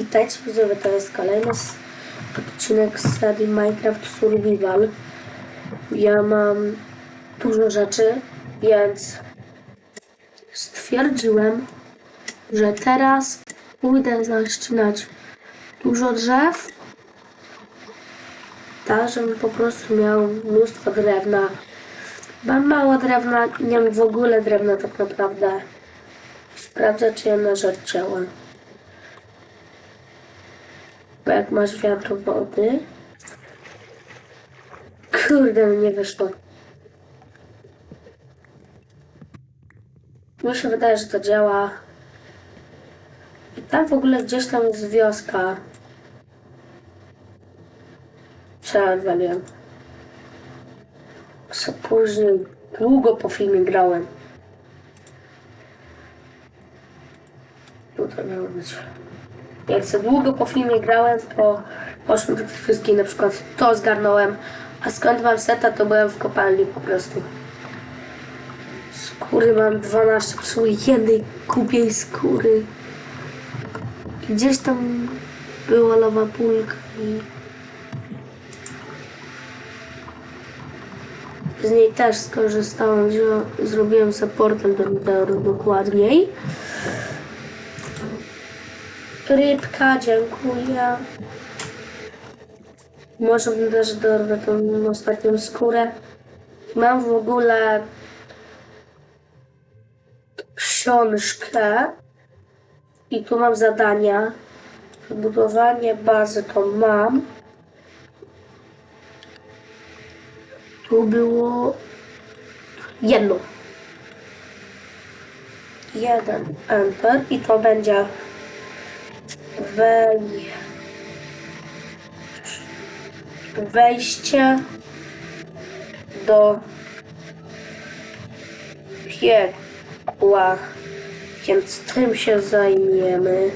Witajcie widzowie, to jest kolejny odcinek z serii Minecraft Survival. Ja mam dużo rzeczy, więc stwierdziłem, że teraz pójdę zaścinać dużo drzew, tak żebym po prostu miał mnóstwo drewna. Mam mało drewna, nie mam w ogóle drewna tak naprawdę. Sprawdzę, czy jedna rzecz działa. Bo jak masz wiatr wody. Kurde, nie wyszło. Mi się wydaje, że to działa. I tam w ogóle gdzieś tam jest wioska. Ja odwaliłem? Co później, długo po filmie grałem. Tutaj miało być. Jak za długo po filmie grałem, to tych wszystkich, na przykład to zgarnąłem, a skąd mam seta, to byłem w kopalni po prostu. Skóry mam 12, potrzebuję jednej kupiej skóry. Gdzieś tam była lawa pulka i z niej też skorzystałem, że zrobiłem portal do Niteru dokładniej. Rybka, dziękuję. Może też dorwę tą ostatnią skórę. Mam w ogóle książkę i tu mam zadania. Wybudowanie bazy to mam. Tu było jedno. Jeden enter i to będzie wej... wejście do piekła. Więc tym się zajmiemy.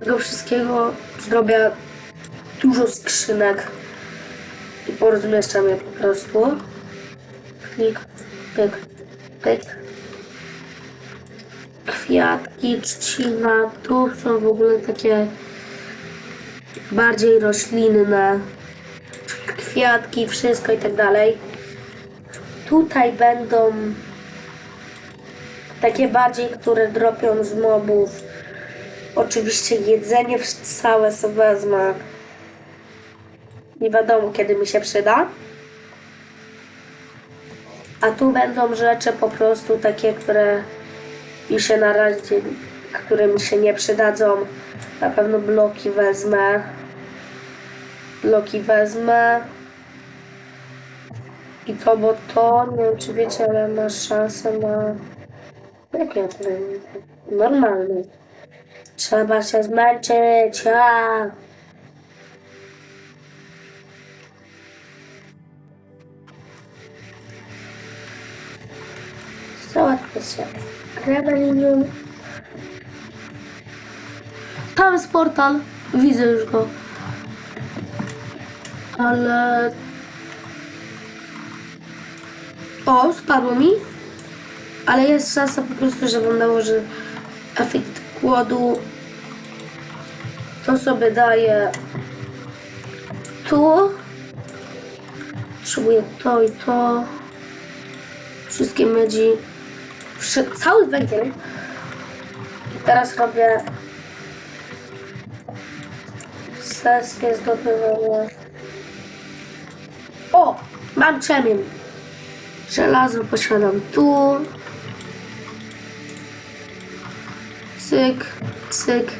Tego wszystkiego zrobię dużo skrzynek i porozmieszczam je po prostu. Klik, pyk, pyk kwiatki, trzcina. Tu są w ogóle takie bardziej roślinne kwiatki, wszystko i tak dalej. Tutaj będą takie bardziej, które dropią z mobów. Oczywiście jedzenie całe sobie wezmę. Nie wiadomo kiedy mi się przyda. A tu będą rzeczy po prostu takie, które mi się na razie, które mi się nie przydadzą. Na pewno bloki wezmę. Bloki wezmę. I to, bo to, nie wiem czy wiecie, ale masz szansę na... Jak ja to? Normalny. Trzeba się zmęczyć, a! Załatwię się. Krebelinium. Tam jest portal. Widzę już go. Ale... O, spadło mi. Ale jest szansa po prostu, że wam nałoży efekt głodu. To sobie daję tu. Potrzebuję to i to. Wszystkie medzi. Cały węgiel. I teraz robię sesję zdobywania. O! Mam czemień. Żelazo posiadam tu. Cyk, cyk.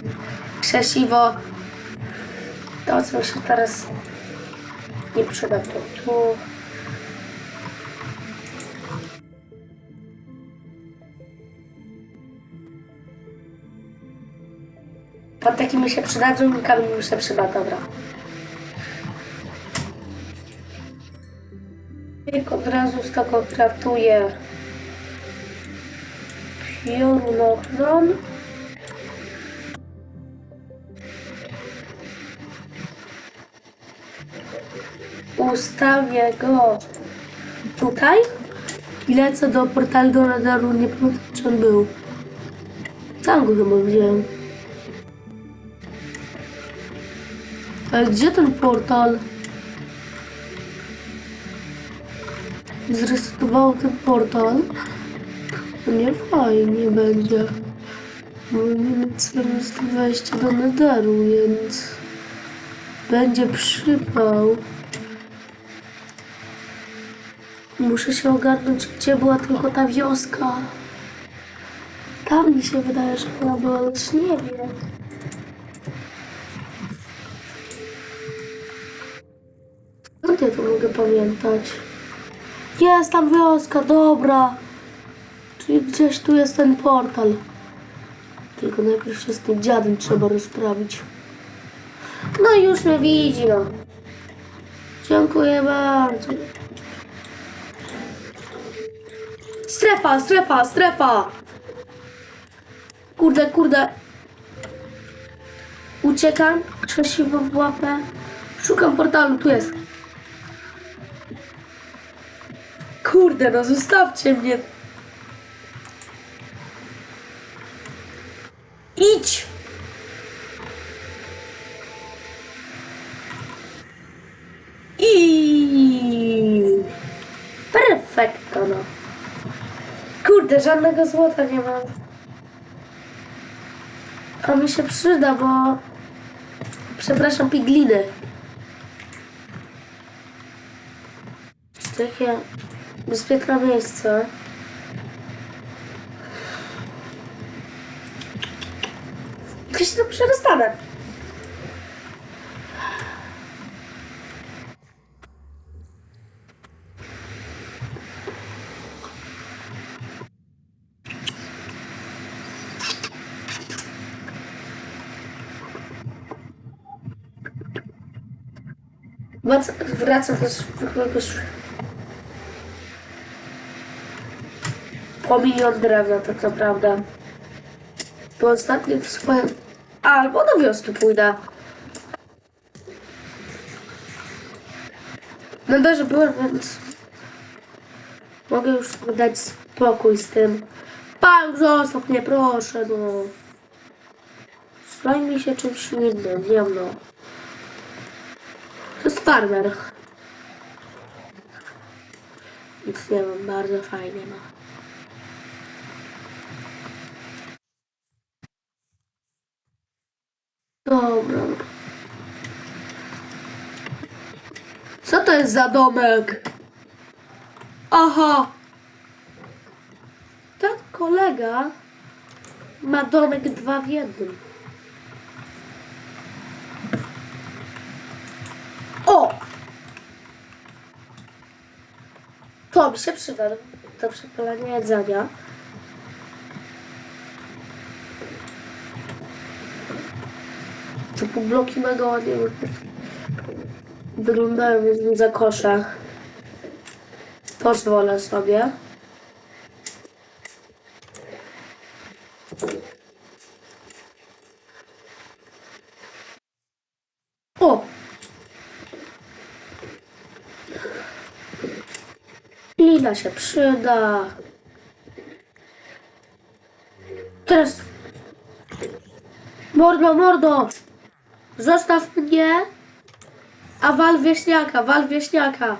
Krzesiwo. To, co mi się teraz nie przyda, to tu. Pan taki mi się przydadzą i kamień mi się przyda, dobra. Jak od razu z tego kraftuję piorunochron. Ustawię go tutaj i lecę do portalu do radaru. Nie pamiętam, czy on był. Tam go chyba wziąłem. Gdzie ten portal? Zresetowało ten portal. To nie fajnie będzie. Nie wiem teraz wejście do Netheru, więc będzie przypał. Muszę się ogarnąć, gdzie była tylko ta wioska. Tam mi się wydaje, że ona była, lecz nie wiem. Skąd ja to mogę pamiętać? Jest tam wioska, dobra. Czyli gdzieś tu jest ten portal. Tylko najpierw się z tym dziadem trzeba rozprawić. No już mnie widzi, no. Dziękuję bardzo. Strefa, strefa, strefa! Kurde, kurde. Uciekam, krzesiwo w łapę. Szukam portalu, tu jest. Kurde, no zostawcie mnie. Idź! I Perfekto, no. Kurde, żadnego złota nie mam. A mi się przyda, bo... Przepraszam, pigliny. Takie bezpieczne miejsce. Ja się tam przerostanę. Wrac- Wracam do zwykłego po milion drewna tak naprawdę. Bo ostatnio w swoim... Albo do wioski pójdę. No dobrze byłem, więc... Mogę już dać spokój z tym. Pan, zostaw mnie, proszę, no. Zajmij się czymś innym, nie wiem, no. To jest farmer. Nic nie mam, bardzo fajnie, no. Dobra. Co to jest za domek? Aha. Ten kolega ma domek dwa w jednym. O! To mi się przyda do przepalania jedzenia. To pół bloki mega ładnie wyglądają w za koszach. Pozwolę sobie. O! Lila się przyda. Teraz. Mordo, mordo! Zostaw mnie! A wal wieśniaka, wal wieśniaka!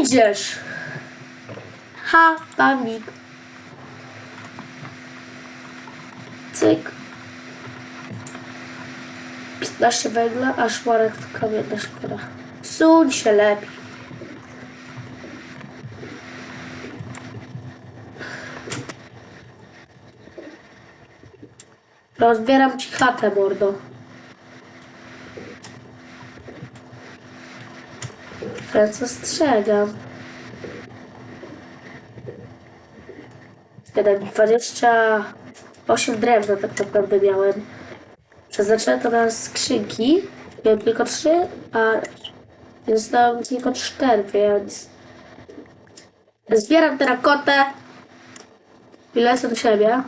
Idziesz! Ha, bambik. Cyk. 15 węgla, a szmarek to kamienna szkoda. Suń się lepiej. Rozbieram ci chatę, mordo. Franco strzegam. Jeden 28 drewna tak naprawdę miałem. Przeznaczyłem to na skrzynki. Miałem tylko trzy, a zostałem tylko cztery, więc zbieram terakotę i lecę do siebie.